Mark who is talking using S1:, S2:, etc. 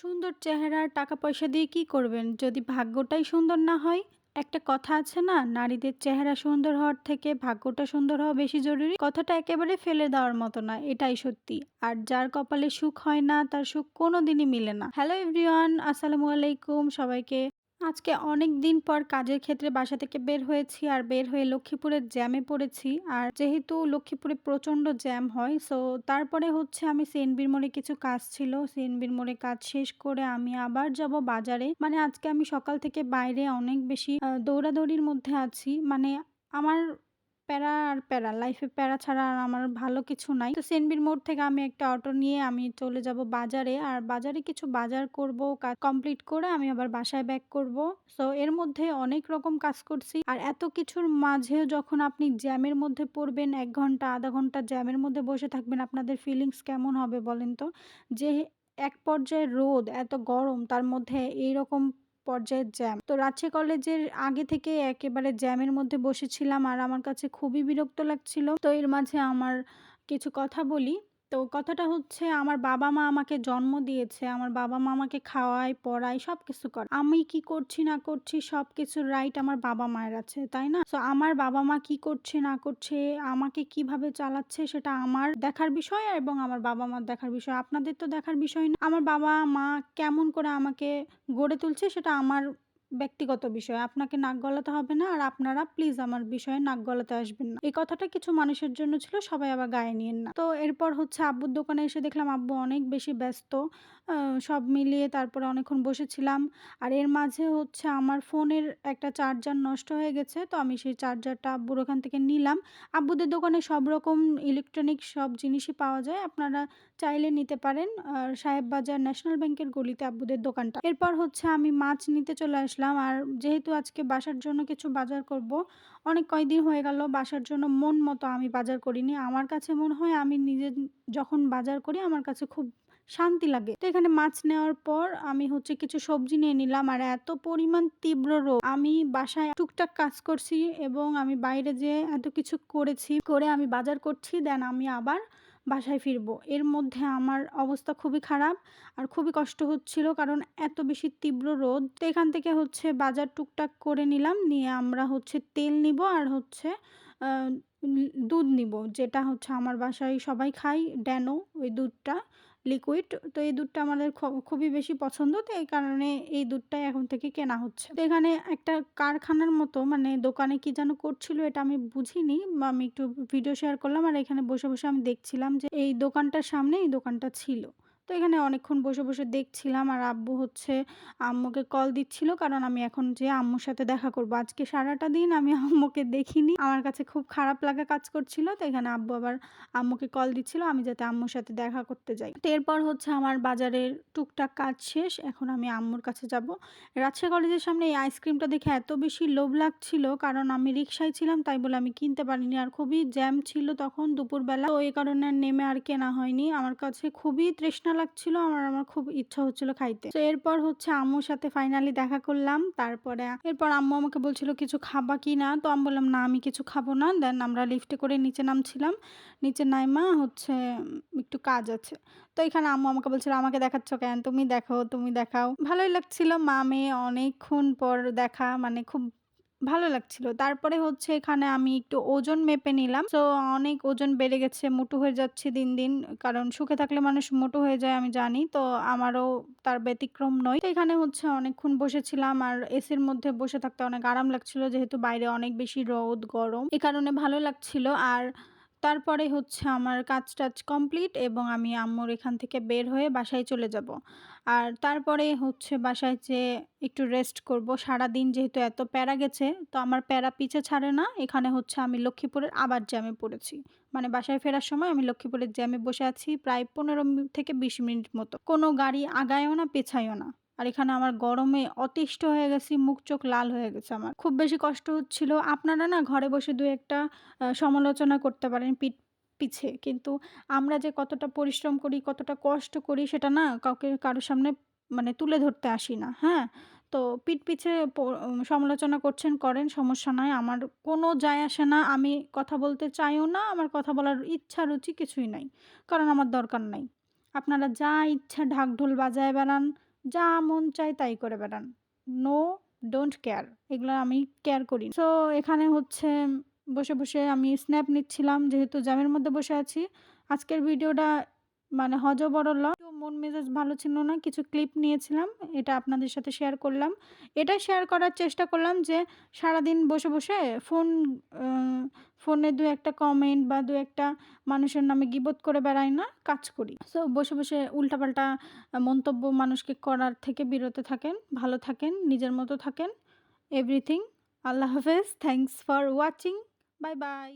S1: সুন্দর চেহারা টাকা পয়সা দিয়ে কি করবেন? যদি ভাগ্যটাই সুন্দর না হয়? একটা কথা আছে না, নারীদের চেহারা সুন্দর হওয়ার থেকে ভাগ্যটা সুন্দর হওয়া বেশি জরুরি। কথাটা একেবারে ফেলে দেওয়ার মতো না, এটাই সত্যি। আর যার কপালে সুখ হয় না, তার সুখ কোনো দিনই মিলে না। হ্যালো এভরিওয়ান আসসালামু আলাইকুম সবাইকে। আজকে অনেক দিন পর কাজের ক্ষেত্রে বাসা থেকে বের হয়েছি আর বের হয়ে লক্ষ্মীপুরের জ্যামে পড়েছি। আর যেহেতু লক্ষ্মীপুরে প্রচণ্ড জ্যাম হয় সো তারপরে হচ্ছে আমি সিএনবির মোড়ে কিছু কাজ ছিল। সিএনবির মোড়ে কাজ শেষ করে আমি আবার যাব বাজারে। মানে আজকে আমি সকাল থেকে বাইরে অনেক বেশি দৌড়াদৌড়ির মধ্যে আছি। মানে আমার প্যারা আর প্যারা লাইফে প্যারা ছাড়া আর আমার ভালো কিছু নাই। তো সেনবির মোড় থেকে আমি একটা অটো নিয়ে আমি চলে যাব বাজারে, আর বাজারে কিছু বাজার করব কমপ্লিট করে আমি আবার বাসায় ব্যাক করব। সো এর মধ্যে অনেক রকম কাজ করছি, আর এত কিছুর মাঝেও যখন আপনি জ্যামের মধ্যে পড়বেন, এক ঘণ্টা, আধা ঘণ্টা জ্যামের মধ্যে বসে থাকবেন, আপনাদের ফিলিংস কেমন হবে বলেন তো? যে এক পর্যায়ে রোদ, এত গরম, তার মধ্যে এইরকম পর্যায়ের জ্যাম তো রাজশাহী কলেজের আগে থেকে একেবারে জ্যামের মধ্যে বসেছিলাম আর আমার কাছে খুবই বিরক্ত লাগছিল। তো এর মাঝে আমার কিছু কথা বলি। তো কথাটা হচ্ছে আমার বাবা মা আমাকে জন্ম দিয়েছে, আমার বাবা মা আমাকে খাওয়ায়, পড়ায় সব কিছু করে। আমি কি করছি, না করছি সব কিছুর রাইট আমার বাবা মায়ের আছে, তাই না? তো আমার বাবা মা কি করছে, না করছে, আমাকে কীভাবে চালাচ্ছে সেটা আমার দেখার বিষয় এবং আমার বাবা মার দেখার বিষয়। আপনাদের তো দেখার বিষয় না। আমার বাবা মা কেমন করে আমাকে গড়ে তুলছে সেটা আমার ব্যক্তিগত বিষয়। আপনাকে নাক গলাতে হবে না আর আপনারা প্লিজ আমার বিষয়ে নাক গলাতে আসবেন না। এই কথাটা কিছু মানুষের জন্য ছিল, সবাই আবার গায়ে নিয়েন না। তো এরপর হচ্ছে আব্বুর দোকানে এসে দেখলাম আব্বু অনেক বেশি ব্যস্ত। সব মিলিয়ে তারপরে অনেকক্ষণ বসেছিলাম। আর এর মাঝে হচ্ছে আমার ফোনের একটা চার্জার নষ্ট হয়ে গেছে, তো আমি সেই চার্জারটা আব্বুর ওখান থেকে নিলাম। আব্বুদের দোকানে সব রকম ইলেকট্রনিক সব জিনিসই পাওয়া যায়, আপনারা চাইলে নিতে পারেন। আর সাহেব বাজার ন্যাশনাল ব্যাংকের গলিতে আব্বুদের দোকানটা। এরপর হচ্ছে আমি মাছ নিতে চলে আসলাম। আর যেহেতু আজকে বাসার জন্য কিছু বাজার করব, অনেক কয়দিন হয়ে গেল বাসার জন্য মন মতো আমি বাজার করিনি। আমার কাছে মনে হয় আমি নিজে যখন বাজার করি, আমার কাছে খুব শান্তি লাগে। তো এখানে মাছ নেওয়ার পর আমি হচ্ছে কিছু সবজি নিয়ে নিলাম আর এত পরিমাণ তীব্র রোগ। আমি বাসায় টুকটাক কাজ করছি এবং আমি বাইরে যে এত কিছু করেছি, করে আমি বাজার করছি, দেন আমি আবার বাসায় ফিরবো। এর মধ্যে আমার অবস্থা খুবই খারাপ আর খুবই কষ্ট হচ্ছিল কারণ এত বেশি তীব্র রোদ। তো এখান থেকে হচ্ছে বাজার টুকটাক করে নিলাম, নিয়ে আমরা হচ্ছে তেল নিব আর হচ্ছে দুধ নিব, যেটা হচ্ছে আমার বাসায় সবাই খাই ড্যানো ওই দুধটা। লিকুইড তো এই দুধটা আমাদের খুবই বেশি পছন্দ, তো এই কারণে এই দুধটাই এখন থেকে কেনা হচ্ছে। তো এখানে একটা কারখানার মতো মানে দোকানে কি যেন করছিল এটা আমি বুঝিনি আমি একটু ভিডিও শেয়ার করলাম, আর এখানে বসে বসে আমি দেখছিলাম যে এই দোকানটার সামনে এই দোকানটা ছিল। তো এখানে অনেকক্ষণ বসে বসে দেখছিলাম আর আব্বু হচ্ছে আম্মুকে কল দিচ্ছিল কারণ আমি এখন যে আম্মুর সাথে দেখা করব। আজকে সারাটা দিন আমি আম্মুকে দেখিনি। আমার কাছে খুব খারাপ লাগা কাজ করছিল, তো এখানে আব্বু আবার আম্মুকে কল দিচ্ছিল আমি যাতে আম্মুর সাথে দেখা করতে যাই। তো এরপর হচ্ছে আমার বাজারের টুকটাক কাজ শেষ, এখন আমি আম্মুর কাছে যাব। রাজশাহী কলেজের সামনে এই আইসক্রিমটা দেখে এত বেশি লোভ লাগছিল, কারণ আমি রিক্সায় ছিলাম, তাই বলে আমি কিনতে পারিনি আর খুবই জ্যাম ছিল তখন দুপুরবেলা। এই কারণে নেমে আর কেনা হয়নি। আমার কাছে খুবই তৃষ্ণা লাগছিল, আমার আমার খুব ইচ্ছা হচ্ছিল খাইতে। তো এরপর হচ্ছে আম্মুর সাথে ফাইনালি দেখা করলাম, তারপরে এরপর আম্মু আমাকে বলছিল, কিছু খাবা কি না? তো আমি বললাম, না, আমি কিছু খাব না। দেন আমরা লিফটে করে নিচে নামছিলাম। নিচে নাইমা হচ্ছে একটু কাজ আছে। তো এখানে আম্মু আমাকে বলছিল, আমাকে দেখাচ্ছ কেন? তুমি দেখো তুমি দেখাও। ভালোই লাগছিল। মা মেয়ে অনেকক্ষণ পর দেখা মানে খুব ভালো লাগছিল। তারপরে হচ্ছে এখানে আমি একটু ওজন মেপে নিলাম। তো অনেক ওজন বেড়ে গেছে, মোটু হয়ে যাচ্ছে দিন দিন। কারণ সুখে থাকলে মানুষ মোটু হয়ে যায়, আমি জানি। তো আমারও তার ব্যতিক্রম নয়। তো এখানে হচ্ছে অনেকক্ষণ বসেছিলাম আর এসির মধ্যে বসে থাকতে অনেক আরাম লাগছিল। যেহেতু বাইরে অনেক বেশি রোদ, গরম। এ কারণে ভালো লাগছিল। আর তারপরে হচ্ছে আমার কাজ টাজ কমপ্লিট এবং আমি আম্মুর এখান থেকে বের হয়ে বাসায় চলে যাব। আর তারপরে হচ্ছে বাসায় যে একটু রেস্ট করব। সারা দিন যেহেতু এত প্যারা গেছে, তো আমার প্যারা পিছে ছাড়ে না। এখানে হচ্ছে আমি লক্ষ্মীপুরের আবার জ্যামে পড়েছি। মানে বাসায় ফেরার সময় আমি লক্ষ্মীপুরের জ্যামে বসে আছি প্রায় পনেরো থেকে বিশ মিনিট মতো। কোনো গাড়ি আগায়ও না, পেছায়ও না। আর এখানে আমার গরমে অতিষ্ঠ হয়ে গেছি, মুখ চোখ লাল হয়ে গেছে আমার। খুব বেশি কষ্ট হচ্ছিল, আপনারা না ঘরে বসে দু একটা সমালোচনা করতে পারেন পিঠ পিছে। কিন্তু আমরা যে কতটা পরিশ্রম করি, কতটা কষ্ট করি, সেটা না কাউকে কারোর সামনে মানে তুলে ধরতে আসি না হ্যাঁ? তো পিঠ পিছে সমালোচনা করছেন, করেন, সমস্যা নয় আমার কোনো যায় আসে না, আমি কথা বলতে চাইও না, আমার কথা বলার ইচ্ছা, রুচি কিছুই নাই, কারণ আমার দরকার নাই। আপনারা যা ইচ্ছা, ঢাকঢোল বাজায় বেড়ান যা মন চাই তাই করে বেড়ান। নো ডোন্ট কেয়ার এগুলো আমি কেয়ার করি সো এখানে হচ্ছে বসে বসে আমি স্ন্যাপ নিচ্ছিলাম যেহেতু জ্যামের মধ্যে বসে আছি। আজকের ভিডিওটা মানে হজবরল একটু মন মেজাজ ভালো ছিল না, কিছু ক্লিপ নিয়েছিলাম, এটা আপনাদের সাথে শেয়ার করলাম। এটা শেয়ার করার চেষ্টা করলাম যে সারাদিন বসে বসে ফোন ফোনে দু একটা কমেন্ট বা দু একটা মানুষের নামে গিবোধ করে বেড়াই না, কাজ করি। সো বসে বসে উল্টাপাল্টা মন্তব্য মানুষকে করার থেকে বিরত থাকেন, ভালো থাকেন, নিজের মতো থাকেন। এভরিথিং আল্লাহ হাফেজ thanks for watching bye bye